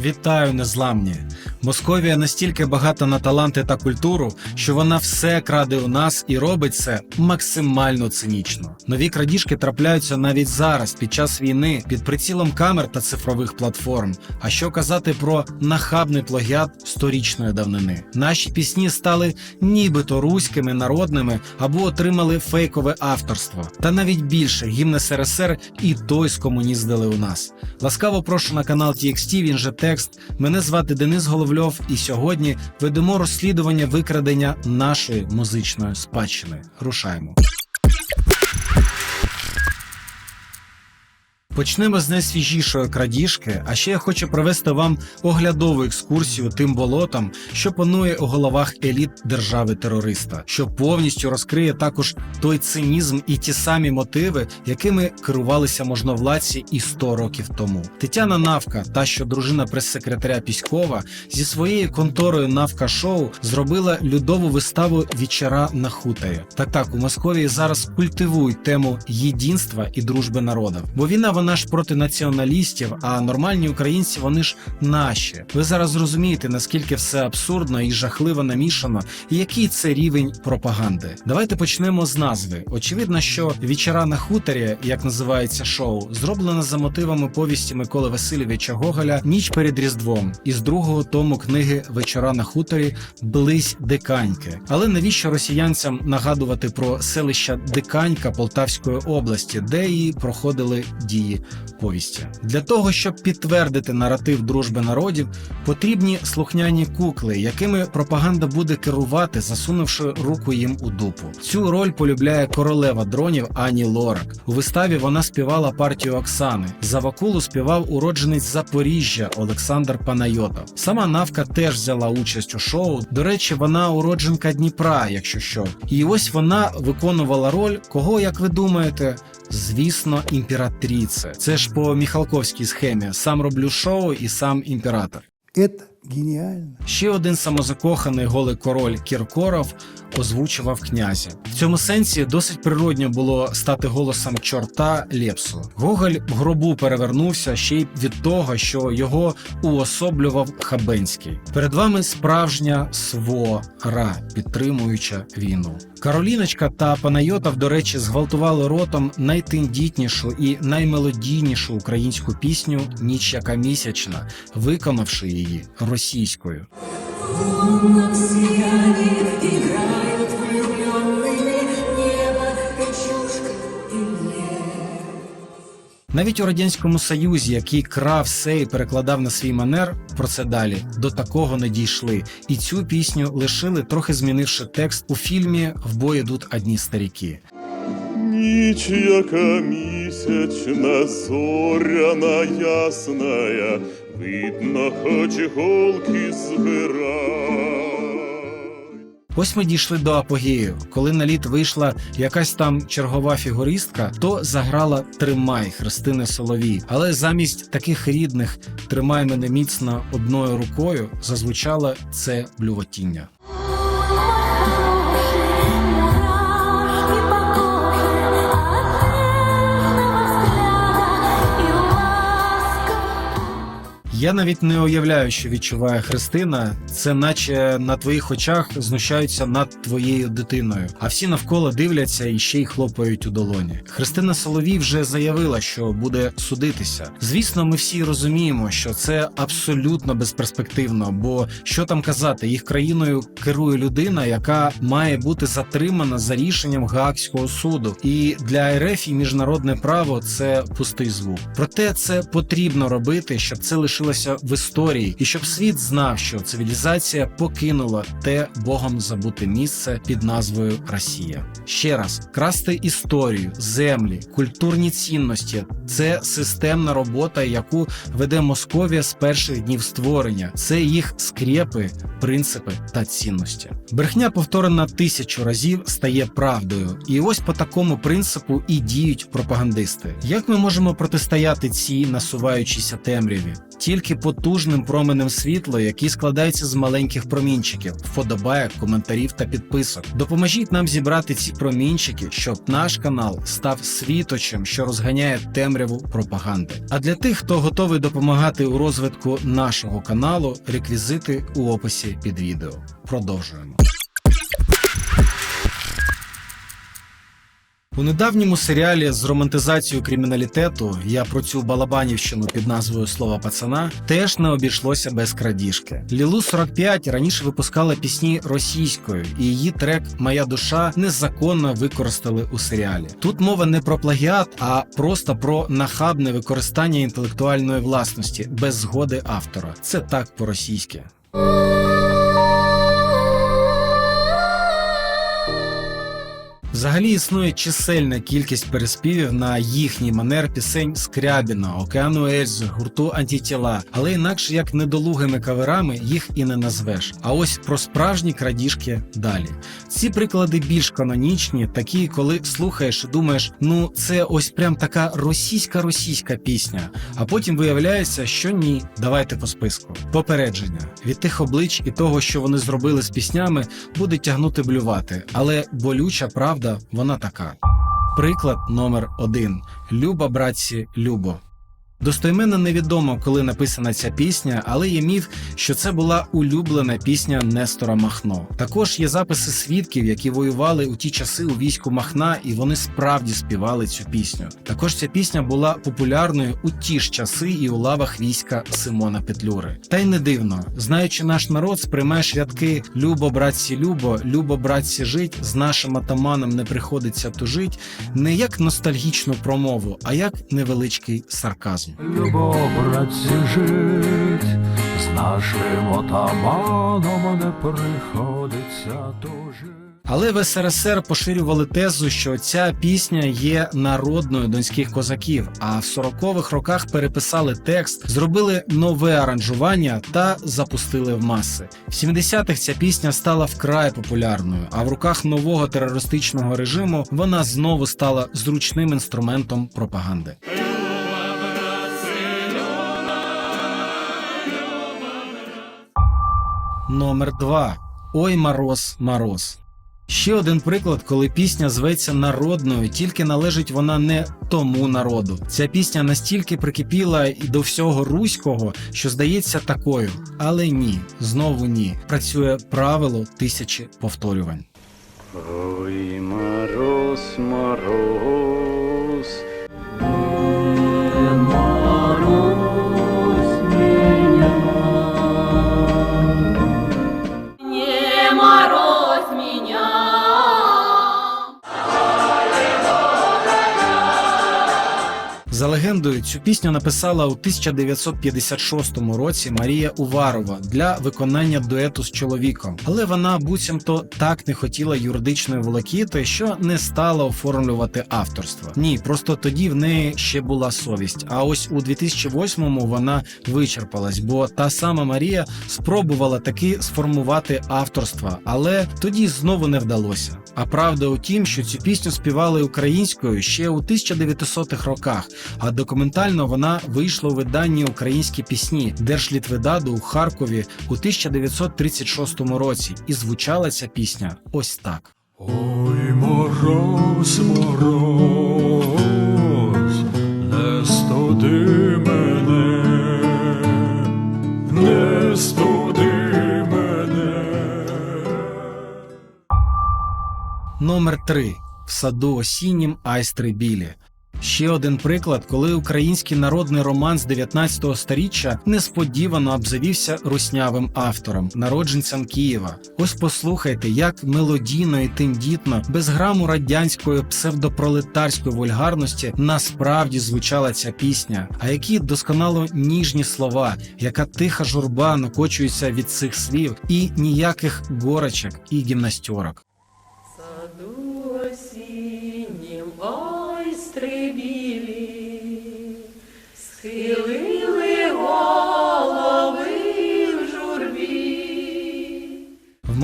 Вітаю, незламні! Московія настільки багата на таланти та культуру, що вона все краде у нас і робить це максимально цинічно. Нові крадіжки трапляються навіть зараз, під час війни, під прицілом камер та цифрових платформ. А що казати про нахабний плагіат сторічної давнини? Наші пісні стали нібито руськими, народними або отримали фейкове авторство. Та навіть більше гімн СРСР і той скомуніздили у нас. Ласкаво прошу на канал TXT, він же текст. Мене звати Денис Головльов, і сьогодні ведемо розслідування викрадення нашої музичної спадщини. Рушаємо. Почнемо з найсвіжішої крадіжки, а ще я хочу провести вам оглядову екскурсію тим болотом, що панує у головах еліт держави-терориста, що повністю розкриє також той цинізм і ті самі мотиви, якими керувалися можновладці і 100 років тому. Тетяна Навка, та що дружина прес-секретаря Піськова, зі своєю конторою Навка Шоу зробила людову виставу Вічера на хуторі. Так так, у Московії зараз культивують тему єдинства і дружби народів. Бо війна вона ж проти націоналістів, а нормальні українці вони ж наші. Ви зараз зрозумієте, наскільки все абсурдно і жахливо намішано, і який це рівень пропаганди. Давайте почнемо з назви. Очевидно, що Вічера на хуторі, як називається шоу, зроблено за мотивами повісті Миколи Васильовича Гоголя Ніч перед Різдвом із другого тому книги Вечора на хуторі Близь Диканьки. Але навіщо росіянцям нагадувати про селища Диканька Полтавської області, де і проходили дії повісті? Для того щоб підтвердити наратив дружби народів, потрібні слухняні кукли, якими пропаганда буде керувати, засунувши руку їм у дупу. Цю роль полюбляє королева дронів Ані Лорак. У виставі вона співала партію Оксани. За Вакулу співав уродженець Запоріжжя Олександр Панайотов. Сама Навка теж взяла участь у шоу. До речі, вона уродженка Дніпра, якщо що. І ось вона виконувала роль кого, як ви думаєте? Звісно, імператриця. Це ж по Міхалковській схемі. Сам роблю шоу і сам імператор. Это гениально. Ще один самозакоханий голий король Кіркоров озвучував князя. В цьому сенсі досить природньо було стати голосом чорта Лепсу. Гоголь в гробу перевернувся ще й від того, що його уособлював Хабенський. Перед вами справжня свора, підтримуюча війну. Кароліночка та Панайотов, до речі, зґвалтували ротом найтендітнішу і наймелодійнішу українську пісню Ніч яка місячна, виконавши її російською. Навіть у радянському союзі, який крав все і перекладав на свій манер, про це далі до такого не дійшли. І цю пісню лишили, трохи змінивши текст у фільмі В бой ідуть одні старіки. Ніч, яка місячна, зоряна ясная, видно, хоч голки збирай. Ось ми дійшли до апогею. Коли на лід вийшла якась там чергова фігуристка, то заграла Тримай Христини Соловій. Але замість таких рідних Тримай мене міцно одною рукою зазвучало це блювотіння. Я навіть не уявляю, що відчуває Христина. Це наче на твоїх очах знущаються над твоєю дитиною, а всі навколо дивляться і ще й хлопають у долоні. Христина Соловій вже заявила, що буде судитися. Звісно, ми всі розуміємо, що це абсолютно безперспективно, бо що там казати, їх країною керує людина, яка має бути затримана за рішенням Гаагського суду. І для РФ і міжнародне право це пустий звук. Проте це потрібно робити, щоб це лишилося в історії, і щоб світ знав, що цивілізація покинула те богом забуте місце під назвою Росія. Ще раз красти історію, землі, культурні цінності це системна робота, яку веде Московія з перших днів створення. Це їх скрепи, принципи та цінності. Брехня, повторена тисячу разів, стає правдою, і ось по такому принципу і діють пропагандисти. Як ми можемо протистояти цій насуваючійся темряві? Тільки тільки потужним променем світла, який складається з маленьких промінчиків, вподобайок, коментарів та підписок. Допоможіть нам зібрати ці промінчики, щоб наш канал став світочем, що розганяє темряву пропаганди. А для тих, хто готовий допомагати у розвитку нашого каналу, реквізити у описі під відео. Продовжуємо. У недавньому серіалі з романтизацією криміналітету я про цю балабанівщину під назвою Слова пацана теж не обійшлося без крадіжки. Лілу 45 раніше випускала пісні російською, і її трек Моя душа незаконно використали у серіалі. Тут мова не про плагіат, а просто про нахабне використання інтелектуальної власності без згоди автора. Це так по-російськи. Взагалі існує чисельна кількість переспівів на їхній манер пісень Скрябіна, Океану Ельзи, гурту Антитіла, але інакше як недолугими каверами їх і не назвеш. А ось про справжні крадіжки далі. Ці приклади більш канонічні, такі, коли слухаєш і думаєш, ну це ось прям така російська-російська пісня. А потім виявляється, що ні. Давайте по списку. Попередження від тих облич і того, що вони зробили з піснями, буде тягнути блювати, але болюча правда вона така. Приклад номер один: Люба, братці, Любо. Достойменно невідомо, коли написана ця пісня, але є міф, що це була улюблена пісня Нестора Махно. Також є записи свідків, які воювали у ті часи у війську Махна, і вони справді співали цю пісню. Також ця пісня була популярною у ті ж часи і у лавах війська Симона Петлюри. Та й не дивно, знаючи наш народ, сприймаєш рядки Любо, братці, любо, любо, братці, жить, з нашим атаманом не приходиться тужить, не як ностальгічну промову, а як невеличкий сарказм. Любо, братці, жить, з нашим отаманом не приходиться тужить. Але в СРСР поширювали тезу, що ця пісня є народною донських козаків. А в 40-х роках переписали текст, зробили нове аранжування та запустили в маси. В 70-х ця пісня стала вкрай популярною, а в руках нового терористичного режиму вона знову стала зручним інструментом пропаганди. Номер 2. Ой, мороз, мороз. Ще один приклад, коли пісня зветься народною, тільки належить вона не тому народу. Ця пісня настільки прикипіла і до всього руського, що здається такою. Але ні, знову ні. Працює правило тисячі повторювань. Ой, мороз, мороз, цю пісню написала у 1956 році Марія Уварова для виконання дуету з чоловіком, але вона буцімто так не хотіла юридичної волокіти, що не стала оформлювати авторство. Ні, просто тоді в неї ще була совість. А ось у 2008-му вона вичерпалась, бо та сама Марія спробувала таки сформувати авторство, але тоді знову не вдалося. А правда у тім, що цю пісню співали українською ще у 1900-х роках, а документально вона вийшла у виданні Українські пісні Держлітвидаду у Харкові у 1936 році, і звучала ця пісня ось так. Ой, мороз, мороз, не студи мене, не студи мене. Номер 3. В саду осіннім айстри білі. Ще один приклад, коли український народний роман з 19 сторіччя несподівано обзавівся руснявим автором, народженцем Києва. Ось послухайте, як мелодійно і тендітно, без граму радянської псевдопролетарської вульгарності насправді звучала ця пісня. А які досконало ніжні слова, яка тиха журба накочується від цих слів, і ніяких горочок і гімнастерок.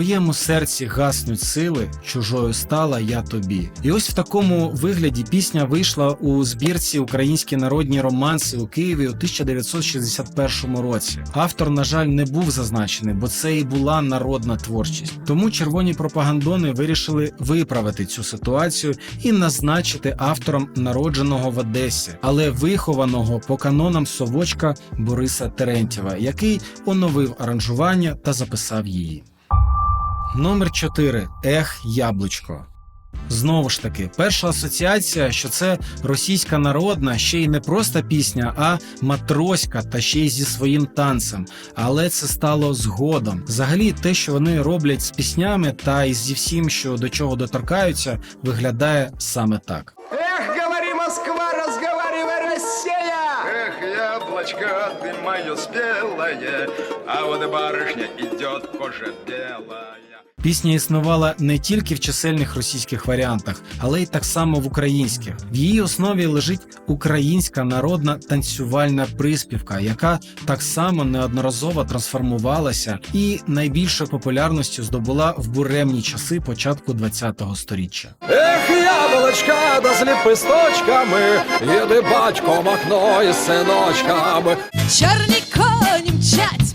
Моєму серці гаснуть сили, чужою стала я тобі. І ось в такому вигляді пісня вийшла у збірці Українські народні романси у Києві у 1961 році. Автор, на жаль, не був зазначений, бо це і була народна творчість. Тому червоні пропагандони вирішили виправити цю ситуацію і назначити автором народженого в Одесі, але вихованого по канонам совочка Бориса Терентєва, який оновив аранжування та записав її. Номер 4. Ех, яблучко. Знову ж таки, перша асоціація, що це російська народна, ще й не просто пісня, а матроська та ще й зі своїм танцем. Але це стало згодом. Взагалі, те, що вони роблять з піснями та й зі всім, що до чого доторкаються, виглядає саме так. Эх, говори, Москва, разговаривай, Россия! Эх, яблочко, ты мое спелое, а вот барышня идет кожа белая. Пісня існувала не тільки в чисельних російських варіантах, але й так само в українських. В її основі лежить українська народна танцювальна приспівка, яка так само неодноразово трансформувалася і найбільшою популярністю здобула в буремні часи початку ХХ століття. Эх, яблочко, да з ліписточками, іди батько махно із синочками. Чорні коні мчать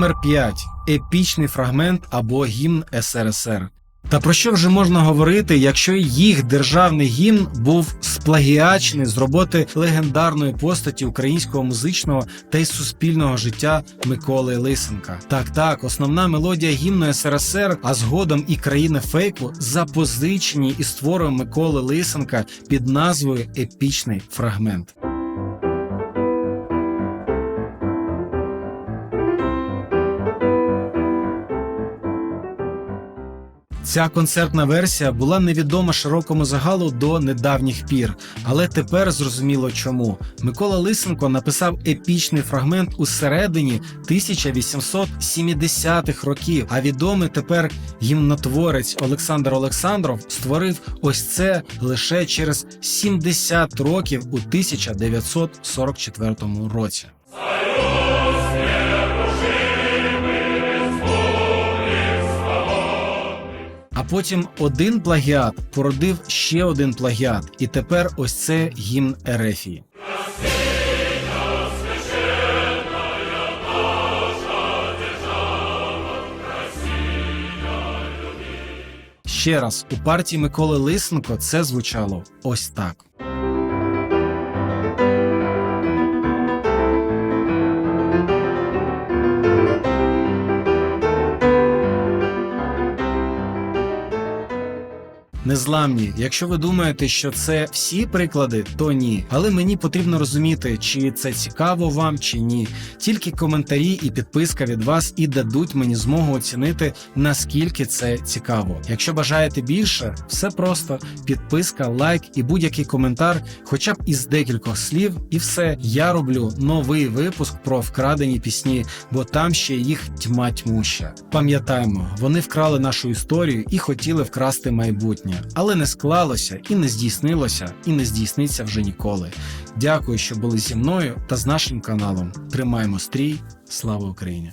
Номер 5. епічний фрагмент або гімн СРСР. Та про що вже можна говорити, якщо їх державний гімн був сплагіачений з роботи легендарної постаті українського музичного та й суспільного життя Миколи Лисенка? Так, так, основна мелодія гімну СРСР, а згодом і країни фейку запозичені із твором Миколи Лисенка під назвою Епічний фрагмент. Ця концертна версія була невідома широкому загалу до недавніх пір, але тепер зрозуміло чому. Микола Лисенко написав епічний фрагмент у середині 1870-х років. А відомий тепер гімнотворець Олександр Олександров створив ось це лише через 70 років у 1944 році. А потім один плагіат породив ще один плагіат, і тепер ось це гімн Ерефії. Ще раз у партії Миколи Лисенко це звучало ось так. Незламні. Якщо ви думаєте, що це всі приклади, то ні. Але мені потрібно розуміти, чи це цікаво вам, чи ні. Тільки коментарі і підписка від вас і дадуть мені змогу оцінити, наскільки це цікаво. Якщо бажаєте більше, все просто підписка, лайк і будь-який коментар, хоча б із декількох слів, і все. Я роблю новий випуск про вкрадені пісні, бо там ще їх тьма тьмуща. Пам'ятаємо, вони вкрали нашу історію і хотіли вкрасти майбутнє, але не склалося і не здійснилося, і не здійсниться вже ніколи. Дякую, що були зі мною та з нашим каналом. Тримаємо стрій. Слава Україні!